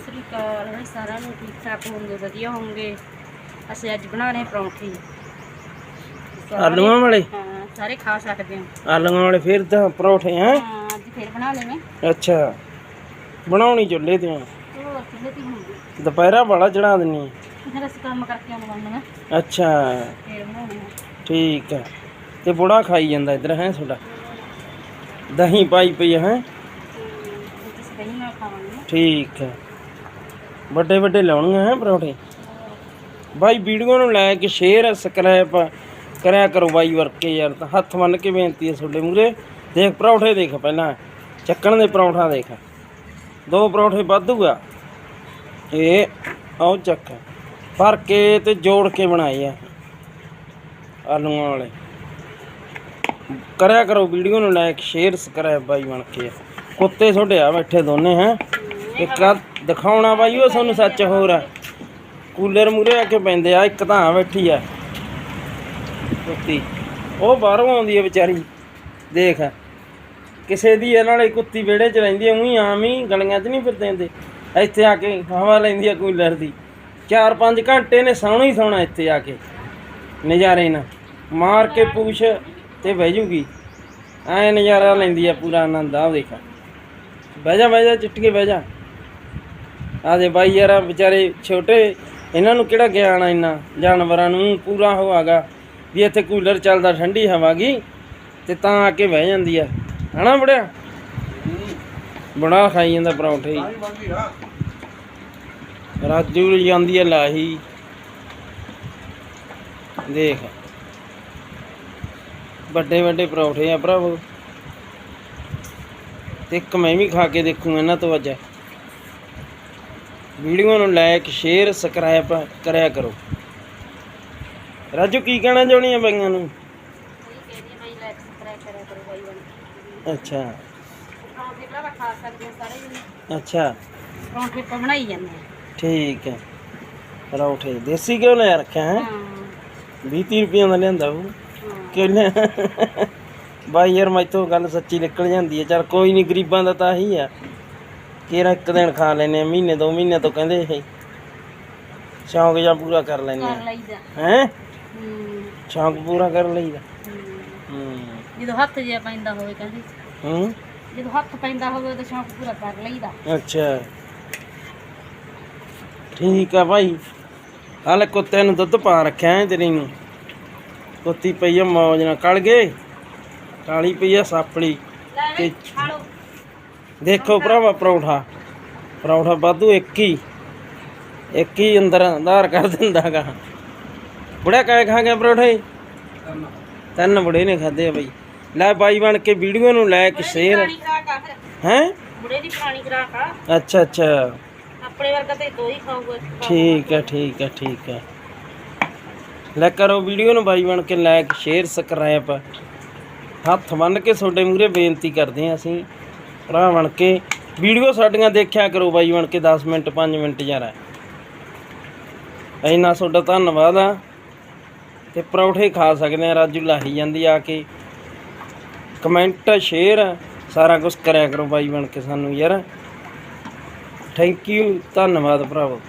ਸ੍ਰੀ ਅਕਾਲ ਹੈ ਸਾਰਿਆਂ ਨੂੰ ਠੀਕ ਠਾਕ ਹੋਣਗੇ ਵਧੀਆ ਹੋਣਗੇ। ਅਸੀਂ ਅੱਜ ਬਣਾਉਣੇ ਪਰੌਂਠੇ। ਸਾਰੇ- ਆਲੂਆਂ ਵਾਲੇ? ਹਾਂ ਸਾਰੇ ਖਾ ਸਕਦੇ ਹੋ। ਆਲੂਆਂ ਵਾਲੇ ਫਿਰ ਤਾਂ ਪਰੌਠੇ ਹੈ? ਹਾਂ ਅੱਜ ਫਿਰ ਬਣਾ ਲੈਵੇਂ ਅੱਛਾ ਬਣਾਉਣੀ ਚੁੱਲ੍ਹੇ ਤੇ। ਆ। ਤੇ ਹੁੰਦੀ ਦੁਪਹਿਰਾ ਵਾਲਾ ਚੜਾ ਦਿੰਨੀ। ਫਿਰ ਅਸੀਂ ਕੰਮ ਕਰਕੇ ਆਉਣ ਆ। ਅੱਛਾ। ਫਿਰ ਬਣਾਉਣੇ ਆ। ਠੀਕ ਹੈ ਤੇ ਬੁੜਾ ਖਾਈ ਜਾਂਦਾ ਇੱਧਰ ਹੈ ਤੁਹਾਡਾ? ਦਹੀਂ ਪਾਈ ਪਈ ਹੈ? ਤੇ ਤੁਸੀਂ ਖਾਵਾਂਗੇ ਠੀਕ ਹੈ ਵੱਡੇ ਵੱਡੇ ਲਾਉਣੀਆਂ ਹੈ ਪਰੌਂਠੇ। ਬਾਈ ਵੀਡੀਓ ਨੂੰ ਲੈ ਕੇ ਸ਼ੇਅਰ ਸਕ੍ਰੈਪ ਕਰਿਆ ਕਰੋ ਬਾਈ ਵਰਕੇ ਯਾਰ, ਤਾਂ ਹੱਥ ਮੰਨ ਕੇ ਬੇਨਤੀ ਹੈ ਤੁਹਾਡੇ ਮੂਰੇ ਦੇਖ ਪਰੌਂਠੇ ਦੇਖ ਪਹਿਲਾਂ, ਚੱਕਣ ਦੇ ਪਰੌਂਠਾ ਦੇਖ। ਦੋ ਪਰੌਂਠੇ ਵਾਧੂ ਇਹ ਆਓ ਚੱਕ। ਭਰ ਕੇ ਤੇ ਜੋੜ ਕੇ ਬਣਾਏ ਆ। ਆਲੂਆਂ ਵਾਲੇ। ਕਰਿਆ ਕਰੋ ਵੀਡੀਓ ਨੂੰ ਲਾਇਕ ਸ਼ੇਅਰ ਸਬਸਕ੍ਰਾਈਬ ਬਾਈ ਬਣ ਕੇ। ਕੁੱਤੇ ਤੁਹਾਡੇ ਆ ਬੈਠੇ ਦੋਨੇ ਹੈ। ਇੱਕ ਦਿਖਾਉਣਾ ਬਾਈ, ਉਹ ਤੁਹਾਨੂੰ ਸੱਚ ਹੋਰ ਆ। ਕੂਲਰ ਮੂਰੇ ਆ ਕੇ ਪੈਂਦੇ ਆ, ਇੱਕ ਤਾਂ ਬੈਠੀ ਆ। ਕੁੱਤੀ। ਉਹ ਬਾਹਰੋਂ ਆਉਂਦੀ ਹੈ ਵਿਚਾਰੀ, ਦੇਖ। ਕਿਸੇ ਦੀ ਇਹਨਾਂ ਵਾਲੀ ਕੁੱਤੀ ਵਿਹੜੇ 'ਚ ਰਹਿੰਦੀ ਆ, ਉਹੀ ਆਮ ਹੀ ਗਲੀਆਂ 'ਚ ਨਹੀਂ ਫਿਰਦੇ ਹੁੰਦੇ। ਇੱਥੇ ਆ ਕੇ ਹਵਾ ਲੈਂਦੀ ਆ ਕੂਲਰ ਦੀ। 4-5 ਘੰਟੇ ਨੇ ਸੌਣਾ ਹੀ ਸੌਣਾ ਇੱਥੇ ਆ ਕੇ, ਨਜ਼ਾਰੇ ਨਾਲ। ਮਾਰ ਕੇ ਪੂਛ ਤੇ ਬਹਿ ਜੂਗੀ। ਐ ਨਜ਼ਾਰਾ ਲੈਂਦੀ ਆ ਪੂਰਾ ਆਨੰਦ ਆ ਦੇਖ। ਬਹਿ ਜਾ ਬਹਿ ਜਾ, ਚਿੱਟਕੇ ਬਹਿ ਜਾ। ਆਦੇ ਬਾਈ ਯਾਰ, ਆਹ ਵਿਚਾਰੇ ਛੋਟੇ, ਇਹਨਾਂ ਨੂੰ ਕਿਹੜਾ ਗਿਆਨ ਆ ਇੰਨਾ? ਜਾਨਵਰਾਂ ਨੂੰ ਪੂਰਾ ਹੋਆਗਾ ਵੀ ਇੱਥੇ ਕੂਲਰ ਚੱਲਦਾ, ਠੰਡੀ ਹਵਾ ਗੀ, ਤੇ ਤਾਂ ਆ ਕੇ ਬਹਿ ਜਾਂਦੀ ਆ। ਹਨਾ ਬੜਿਆ? ਬੜਾ ਖਾਈ ਜਾਂਦਾ ਪਰੌਂਠੇ ਹੀ। ਰਾਜੂ ਜਾਂਦੀ ਆ ਲਾਹੀ। ਦੇਖ। ਵੱਡੇ ਵੱਡੇ ਪਰੌਠੇ ਆ ਭਰਾਵੋ। ਤੇ ਇੱਕ ਮੈਂ ਵੀ ਖਾ ਕੇ ਦੇਖੂੰਗਾ ਇਹਨਾਂ ਤੋਂ ਅੱਜ। ਵੀਡੀਓ ਨੂੰ ਲਾਇਕ ਸ਼ੇਅਰ ਸਬਸਕ੍ਰਾਈਬ ਕਰਿਆ ਕਰੋ। ਰਾਜੂ ਕੀ ਕਹਿਣਾ ਚਾਹੁੰਦੀ ਆ ਬਾਈਆਂ ਨੂੰ? ਕੋਈ ਕਹਿੰਦੀ ਭਾਈ ਲਾਈਕ ਸਬਸਕ੍ਰਾਈਬ ਕਰਿਆ ਕਰੋ ਬਾਈ ਬਣ ਅੱਛਾ। ਪਰੌਂਠੇ ਭਰਾ ਖਾ ਸਕਦੇ ਹੋ ਸਾਰੇ ਜਣੇ। ਅੱਛਾ। ਪਰੌਂਠੇ ਆਪਾਂ ਬਣਾਈ ਜਾਂਦੇ ਆ। ਠੀਕ ਹੈ। ਪਰੌਠੇ। ਦੇਸੀ ਕਿਉਂ ਲੈ ਰੱਖਿਆ ਹੈ? ਹਾਂ। 20 30 ਰੁਪਈਆਂ ਦਾ ਲਿਆਂਦਾ ਉਹ। ਲਿਆ। ਬਾਈ ਯਾਰ ਮੈਥੋਂ ਗੱਲ ਸੱਚੀ ਨਿਕਲ ਜਾਂਦੀ ਹੈ। ਚਲ ਕੋਈ ਨਹੀਂ ਗਰੀਬਾਂ ਦਾ ਤਾਂ ਹੀ ਆ। ਕਿਹੜਾ ਇੱਕ ਦਿਨ ਖਾ ਲੈਨੇ ਆ ਮਹੀਨੇ ਦੋ ਮਹੀਨੇ ਤੋਂ ਕਹਿੰਦੇ ਇਹ। ਸ਼ੌਂਕ ਜਾਂ ਪੂਰਾ ਕਰ ਲੈਨੇ ਕਰ ਆ ਲਈਦਾ। ਹੈ? ਹੂੰ। ਸ਼ੌਂਕ ਪੂਰਾ ਕਰ ਲਈਦਾ। ਹੂੰ। ਹੂੰ। ਜਦੋਂ ਹੱਥ ਜਿਹਾ ਪੈਂਦਾ ਹੋਵੇ ਕਹਿੰਦੇ। ਹੂੰ? ਜਦੋਂ ਹੱਥ ਪੈਂਦਾ ਹੋਵੇ ਤਾਂ ਸ਼ੌਂਕ ਪੂਰਾ ਕਰ ਲਈਦਾ। ਅੱਛਾ। ਠੀਕ ਆ ਭਾਈ। ਹਾਲੇ ਕੁੱਤੇ ਨੂੰ ਦੁੱਧ ਪਾ ਰੱਖਿਆ ਹੈ ਤੇਰੀ ਨੂੰ। ਕੁੱਤੀ ਪਈ ਆ ਮੌਜ ਨਾਲ। ਕਲ ਗਏ? ਕਾਲੀ ਪਈ ਆ ਸਾਪੜੀ ਲੈ ਤੇ ਖਾ ਲਓ। ਦੇਖੋ ਭਰਾਵਾ ਪਰੌਠਾ। ਪਰੌਠਾ ਵਾਧੂ ਇੱਕ ਹੀ। ਇੱਕ ਹੀ ਅੰਦਰ ਆਧਾਰ ਕਰ ਦਿੰਦਾਗਾ ਬੁੜਾ ਕਾਇ ਖਾ ਗਿਆ ਪਰੌਠੇ ਤਿੰਨ। ਬੁੜੇ ਨੇ ਖਾਦੇ ਆ ਬਈ। ਲੈ ਬਾਈ ਬਣ ਕੇ ਵੀਡੀਓ ਨੂੰ ਲਾਇਕ ਸ਼ੇਅਰ ਆ ਹੈ? ਬੁੜੇ ਦੀ ਪੁਰਾਣੀ ਖਰਾਕ ਆ। ਅੱਛਾ ਅੱਛਾ। ਆਪਣੇ ਵਰਗਾ ਤੇ ਦੋ ਹੀ ਖਾਊਗਾ। ਠੀਕ ਹੈ ਠੀਕ ਹੈ ਠੀਕ ਹੈ ਲੈ ਕਰੋ ਵੀਡੀਓ ਨੂੰ ਬਾਈ ਬਣ ਕੇ ਲਾਇਕ ਸ਼ੇਅਰ ਸਬਸਕ੍ਰਾਈਬ ਹੱਥ ਬੰਨ ਕੇ ਤੁਹਾਡੇ ਮੂਹਰੇ ਬੇਨਤੀ ਕਰਦੇ ਹਾਂ ਅਸੀਂ। ਭਰਾ ਬਣ ਕੇ ਵੀਡੀਓ ਸਾਡੀਆਂ ਦੇਖਿਆ ਕਰੋ ਬਾਈ ਬਣ ਕੇ 10 ਮਿੰਟ 5 ਮਿੰਟ ਯਾਰ। ਇੰਨਾ ਤੁਹਾਡਾ ਧੰਨਵਾਦ ਆ। ਤੇ ਪਰੌਠੇ ਖਾ ਸਕਦੇ ਆ, ਰਾਜੂ ਲਾਹੀ ਜਾਂਦੀ ਆ ਕੇ। ਕਮੈਂਟ, ਸ਼ੇਅਰ, ਸਾਰਾ ਕੁਝ ਕਰਿਆ ਕਰੋ ਬਾਈ ਬਣ ਕੇ ਸਾਨੂੰ ਯਾਰ। ਥੈਂਕ ਯੂ ਧੰਨਵਾਦ ਭਰਾਵੋ।